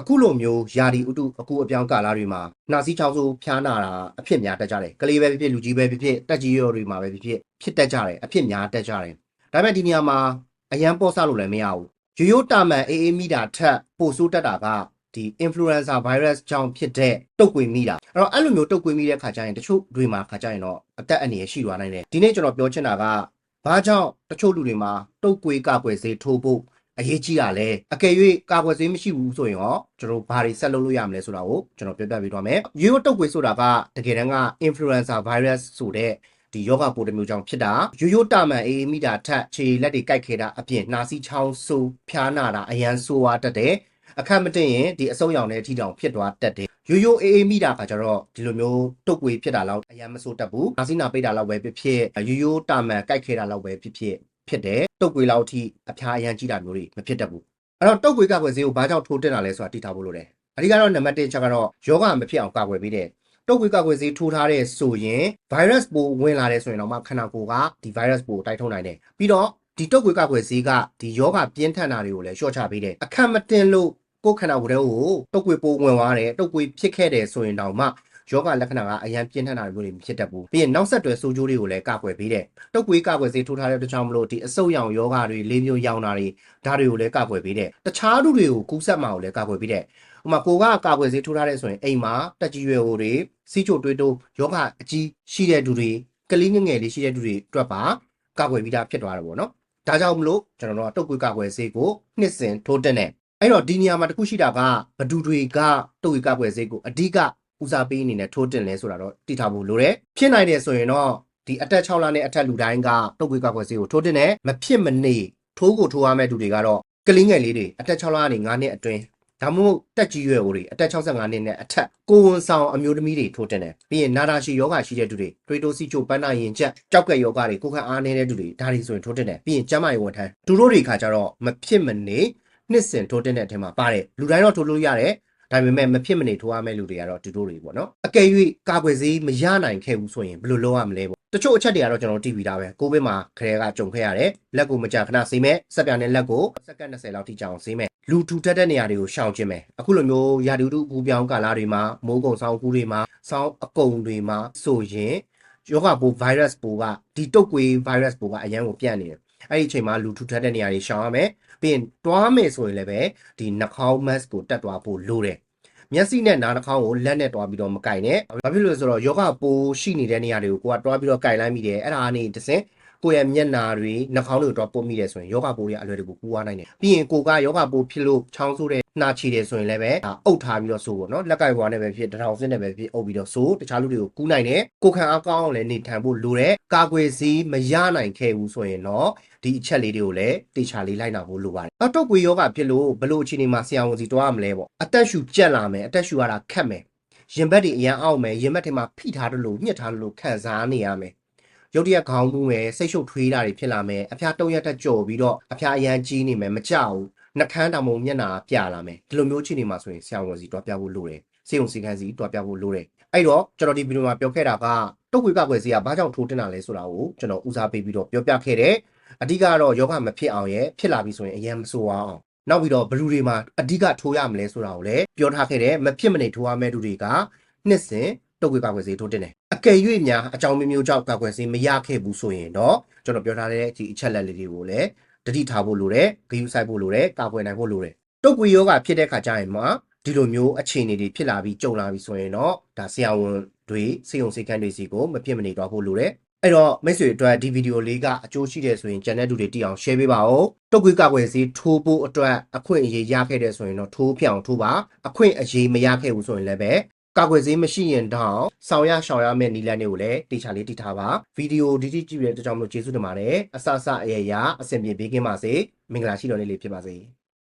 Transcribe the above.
အခုလိုမျိုးယာဒီဥတုအခုအပြောင်းကာလတွေမှာနှာစီးချောင်းဆိုးဖျားနာတာအဖြစ်များတတ်ကြတယ်ကလေးပဲဖြစ်ဖြစ်လူကြီးပဲဖြစ်ဖြစ်တက်ကြီးရောတွေမှာပဲဖြစ်ဖြစ်ဖြစ်တတ်ကြတယ်အဖြစ်များတတ်ကြတယ်ဒါပေမဲ့ဒီနေရာမှာအရန်ပေါ့ဆလို့လည်းမရဘူးရိုးရိုးတာမန်အေးအေးမိတာထက်ပိုဆိုးတတ်တာကဒီ influenza virus ကြောင့်ဖြစ်တဲ့တုတ်ကွေမိတာအဲ့တော့အဲ့လိုမျိုးတုတ်ကွေမိတဲ့ခါကျရင်တချို့တွေမှာခါကျရင်တော့အသက်အန္တရာယ်ရှိသွားနိုင်တယ်ဒီနေ့ကျွန်တော်ပြောချင်တာကဘာကြောင့်တချို့လူတွေမှာတုတ်ကွေကာကွယ်ဆေးထိုးဖို့ အရေးကြီးတာလဲအကယ်၍ကာကွယ်ဆေးမရှိဘူးဆိုရင်ရောကျွန်တော်ဘာတွေဆက်လုပ်လို့ရမလဲဆိုတာကိုကျွန်တော်ပြောပြပေးသွားမယ်။ရိုးရိုးတုပ်ကွေးဆိုတာကတကယ်တမ်းက influenza virus ဆိုတဲ့ဒီယောဂပိုးတစ်မျိုးကြောင့်ဖြစ်တာရိုးရိုးတာမန်အေးမိတာထက်ခြေလက်တွေကိုက်ခဲတာအပြင်နှာစီးချောင်းဆူဖျားနာတာအရန်ဆိုးသွားတတ်တယ်။အခက်မတင်ရင်ဒီအဆုတ်ရောင်တဲ့အထီတောင်ဖြစ်သွားတတ်တယ်။ရိုးရိုးအေးအေးမိတာကကြတော့ဒီလိုမျိုးတုပ်ကွေးဖြစ်တာလောက်အရန်မဆိုးတတ်ဘူး။နှာစီးနာပိတ်တာလောက်ပဲဖြစ်ဖြစ်ရိုးရိုးတာမန်ကိုက်ခဲတာလောက်ပဲဖြစ်ဖြစ် ဖြစ်တယ်တုတ်ကွေးလောက်အထိအဖျားအရန်ကြီးတာမျိုးတွေမဖြစ်တတ်ဘူးအဲ့တော့တုတ်ကွေးကာကွယ်ဆေးကိုဘာကြောင့်ထိုးတင်တာလဲဆိုတာသိထားဖို့လိုတယ်အဓိကတော့နံပါတ်1ချက်ကတော့ယောဂမဖြစ်အောင်ကာကွယ်ပေးတယ်တုတ်ကွေးကာကွယ်ဆေးထိုးထားတဲ့ဆိုရင် virus ပိုးဝင်လာတဲ့ဆိုရင်တော့မှခန္ဓာကိုယ်ကဒီ virus ပိုးတိုက်ထုတ်နိုင်တယ်ပြီးတော့ဒီတုတ်ကွေးကာကွယ်ဆေးကဒီယောဂပြင်းထန်တာတွေကိုလည်းလျှော့ချပေးတယ်အခက်မတင်လို့ကိုယ်ခန္ဓာကိုယ်ထဲကိုတုတ်ကွေးပိုးဝင်သွားတယ်တုတ်ကွေးဖြစ်ခဲ့တယ်ဆိုရင်တော့မှ ယောဂလက္ခဏာကအရန်ပြင်းထန်တာမျိုးတွေမဖြစ်တတ်ဘူးပြီးရင်နောက်ဆက်တွဲဆိုးကျိုးတွေကိုလည်းကာကွယ်ပေးတယ်တုတ်ကွေးကာကွယ်ဆေးထိုးထားတဲ့တကြောင်မလို့ဒီအဆုတ်ရောင်ယောဂတွေလေးမျိုးရောင်တာတွေဒါတွေကိုလည်းကာကွယ်ပေးတယ်တခြားလူတွေကိုကူးစက်မှာကိုလည်းကာကွယ်ပေးတယ်ဥပမာကိုကကာကွယ်ဆေးထိုးထားတဲ့ဆိုရင်အိမ်မှာတက်ကြီးရွယ်ဟိုတွေစီးချိုတွေးတိုးယောဂအကြီးရှိတဲ့လူတွေကလေးငယ်ငယ်လေးရှိတဲ့လူတွေအတွက်ပါကာကွယ်ပြီးသားဖြစ်သွားတယ်ပေါ့နော်ဒါကြောင့်မလို့ကျွန်တော်တို့ကတုတ်ကွေးကာကွယ်ဆေးကိုနှစ်စဉ်ထိုးတက်တယ်အဲ့တော့ဒီနေရာမှာတခုရှိတာကဘဒူတွေကတုတ်ကွေးကာကွယ်ဆေးကိုအဓိက ဦးစားပေးအနေနဲ့ထိုးတင်လဲဆိုတာတော့သိထားဖို့လိုတယ်ဖြစ်နိုင်တယ်ဆိုရင်တော့ဒီအတက်6လနဲ့အထက်လူတိုင်းကတုတ်ကွေးကာကွယ်ဆေးကိုထိုးတင်တယ်မဖြစ်မနေထိုးကိုထိုးရမယ့်လူတွေကတော့ကလေးငယ်လေးတွေအတက်6လကနေ9နှစ်အတွင်းဒါမှမဟုတ်တက်ကြီးရွယ်ဦးတွေအသက်65နှစ်နဲ့အထက်ကိုဝန်ဆောင်အမျိုးသမီးတွေထိုးတင်တယ်ပြီးရင်နာတာရှည်ယောဂရှိတဲ့သူတွေတွေတိုစီချိုပန်းနာရင်ချက်ကြောက်ကက်ယောဂတွေကိုခန့်အားနေတဲ့သူတွေဒါတွေဆိုရင်ထိုးတင်တယ်ပြီးရင်ကျန်းမာရေးဝန်ထမ်းသူတို့တွေခါကြတော့မဖြစ်မနေနှစ်စဉ်ထိုးတင်တဲ့အထက်မှာပါတယ်လူတိုင်းတော့ထိုးလို့ရတယ် ဒါပေမဲ့မဖြစ်မနေထိုးရမယ့်လူတွေကတော့တူတို့တွေပေါ့နော်အကယ်၍ကာကွယ်ဆေးမရနိုင်ခဲ့ဘူးဆိုရင်ဘယ်လိုလုပ်ရမလဲပေါ့တချို့အချက်တွေကတော့ကျွန်တော်တို့တည်ပြီးသားပဲကိုဗစ်မှာခရဲကကြုံခဲ့ရတယ်လက်ကိုမကြာခဏဆေးမဲ့စက်ပြာနဲ့လက်ကိုစက္ကန့်20လောက်ထိကြာအောင်ဆေးမဲ့လူထူထပ်တဲ့နေရာတွေကိုရှောင်ခြင်းမယ်အခုလိုမျိုးရာသီဥတုအပူပြောင်းကာလတွေမှာမိုးကုံဆောင်းကူးတွေမှာဆောင်းအကုံတွေမှာဆိုရင်ယောဂပိုး virus ပိုးကဒီတုတ်ကွေး virus ပိုးကအရန်ကိုပြန့်နေတယ် အဲ့ဒီအချိန်မှာလူထူထပ်တဲ့နေရာတွေရှောင်ရမယ်ပြီးရင်တွားမယ်ဆိုရင်လည်းပဲဒီနှာခေါင်း mask ကိုတက်သွားဖို့လိုတယ်မျက်စိနဲ့နားနှာခေါင်းကိုလက်နဲ့တွားပြီးတော့မကင်နဲ့ဘာဖြစ်လို့လဲဆိုတော့ယောဂပိုးရှိနေတဲ့နေရာတွေကိုကိုကတွားပြီးတော့ကင်လိုက်မိတယ်အဲ့ဒါကနေတစ်စင် ကိုယ့်ရဲ့မျက်နာတွေနှာခေါင်းတွေကိုတော့ပုတ်မိတယ်ဆိုရင်ယောဂပိုးတွေအလွယ်တကူကူးသွားနိုင်တယ်ပြီးရင်ကိုကယောဂပိုးဖြစ်လို့ချောင်းဆိုးတဲ့နှာချီတယ်ဆိုရင်လည်းပဲဒါအုပ်ထားပြီးတော့ဆိုးပေါ့နော်လက်ကင်ဘွားနဲ့ပဲဖြစ်တထောင်စင်းနဲ့ပဲဖြစ်အုပ်ပြီးတော့ဆိုးတခြားလူတွေကိုကူးနိုင်တယ်ကိုခံအားကောင်းအောင်လည်းနေထိုင်ဖို့လိုတယ်ကာကွယ်ဆေးမရနိုင်ခဲ့ဘူးဆိုရင်တော့ဒီအချက်လေးတွေကိုလည်းတေချာလေးလိုက်နာဖို့လိုပါတယ်အတော့ကွေယောဂဖြစ်လို့ဘလို့အခြေအနေမှာဆရာဝန်စီတွားရမလဲပေါ့အသက်ရှူကြက်လာမယ်အသက်ရှူရတာခက်မယ်ရင်ဘတ်တွေအရန်အောင်မယ်ရင်ဘတ်တွေမှာဖိထားတယ်လို့ညှစ်ထားတယ်လို့ခံစားနေရမယ် ရုတ်တရက်ခေါင်းတူးမယ်စိတ်ရှုပ်ထွေးတာတွေဖြစ်လာမယ်အဖျားတုံးရက်တက်ကြော်ပြီးတော့အဖျားအရန်ကြီးနေမယ်မကြောက်ဘူးနှကန်းတောင်ပုံမျက်နှာပြလာမယ်ဒီလိုမျိုးအခြေအနေမှာဆိုရင်ဆရာဝန်စီတွားပြဖို့လိုတယ်စေုံစီခန်းစီတွားပြဖို့လိုတယ်အဲ့တော့ကျွန်တော်ဒီဗီဒီယိုမှာပြောခဲ့တာကတုတ်ခွေကကွယ်စီကဘာကြောင့်ထိုးတင်တာလဲဆိုတာကိုကျွန်တော်ဦးစားပေးပြီးတော့ပြောပြခဲ့တယ်အဓိကတော့ယောဂမဖြစ်အောင်ရဲ့ဖြစ်လာပြီဆိုရင်အရင်မဆိုးအောင်နောက်ပြီးတော့ဘလူတွေမှာအဓိကထိုးရမလဲဆိုတာကိုလည်းပြောထားခဲ့တယ်မဖြစ်မနေထိုးရမယ့်သူတွေကနှစ်စဉ် တုတ်ခွေကာကွယ်ဆေးထိုးတင်တယ်အကယ်၍များအကြောင်းမျိုးမျိုးကြောင့်ကာကွယ်ဆေးမရခဲ့ဘူးဆိုရင်တော့ကျွန်တော်ပြောထားတဲ့ဒီအချက်လက်လေးတွေကိုလည်းတတိထားဖို့လိုတယ်ဂရုစိုက်ဖို့လိုတယ်ကာကွယ်နိုင်ဖို့လိုတယ်တုတ်ကွေယောဂဖြစ်တဲ့ခါကျရင်မှဒီလိုမျိုးအခြေအနေတွေဖြစ်လာပြီးကြုံလာပြီးဆိုရင်တော့ဒါဆရာဝန်တွေစေယုံစေကန်းတွေစီကိုမဖြစ်မနေတော့ဖို့လိုတယ်အဲ့တော့မိတ်ဆွေအတွက်ဒီဗီဒီယိုလေးကအကျိုးရှိတယ်ဆိုရင် channel တူတွေတည်အောင် share ပေးပါဦးတုတ်ကွေးကာကွယ်ဆေးထိုးဖို့အတွက်အခွင့်အရေးရခဲ့တယ်ဆိုရင်တော့ထိုးပြအောင်ထိုးပါအခွင့်အရေးမရခဲ့ဘူးဆိုရင်လည်းပဲ ကာကွယ်ဆေးမရှိရင်တော့ဆောင်ရရှောင်ရမယ့်နည်းလမ်းတွေကိုလည်းတေချာလေးတိထားပါဗီဒီယိုဒီတိကြည့်ရတဲ့ကြောင့်မလို့ကျေးဇူးတင်ပါတယ်အဆအဆအရရအဆင်ပြေပေးကင်းပါစေမင်္ဂလာရှိတော်နေ့လေးဖြစ်ပါစေ